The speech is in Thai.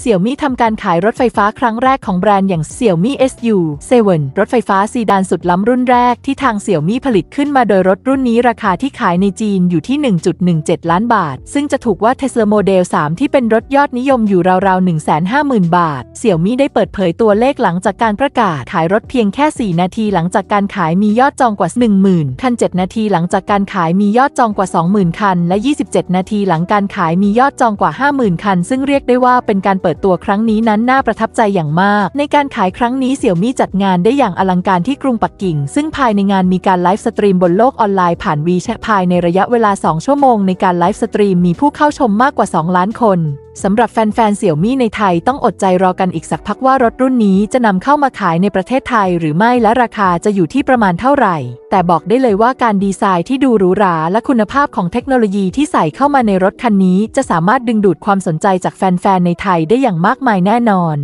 เสี่ยวมี่ทำการขายรถไฟฟ้าครั้งแรกของแบรนด์อย่างเสี่ยวมี่ SU 7 รถไฟฟ้าซีดานสุดล้ำรุ่นแรกที่ทางเสี่ยวมี่ผลิตขึ้นมาโดยรถรุ่นนี้ราคาที่ขายในจีนอยู่ที่ 1.17 ล้านบาท ซึ่งจะถูกว่าเทสลาโมเดล 3 ที่เป็นรถยอดนิยมอยู่ราวๆ 150,000 บาท เสี่ยวมี่ได้เปิดเผยตัวเลขหลังจากการประกาศขายรถเพียงแค่ 4 นาที หลังจากการขายมียอดจองกว่า 10,000คัน7นาทีหลังจากการขายมียอดจองกว่า 20,000 คัน และ 27 นาทีหลังการขายมียอดจองกว่า 50,000 คัน ซึ่งเรียกได้ว่าเป็นการเปิดตัวครั้งนี้นั้นน่าประทับใจอย่างมาก ในการขายครั้งนี้เสี่ยวมี่จัดงานได้อย่างอลังการที่กรุงปักกิ่ง ซึ่งภายในงานมีการไลฟ์สตรีมบนโลกออนไลน์ผ่านวีแชทภายในระยะเวลา 2 ชั่วโมงในการไลฟ์สตรีมมีผู้เข้าชมมากกว่า 2 ล้านคนสำหรับแฟนๆเสี่ยวมี่ในไทยต้องอดใจรอกันอีกสักพักว่ารถรุ่นนี้จะนำเข้ามาขายในประเทศไทยหรือไม่และราคาจะอยู่ที่ประมาณเท่าไหร่ แต่บอกได้เลยว่าการดีไซน์ที่ดูหรูหราและคุณภาพของเทคโนโลยีที่ใส่เข้ามาในรถคันนี้ จะสามารถดึงดูดความสนใจจากแฟนๆในไทยได้ได้อย่างมากมายแน่นอน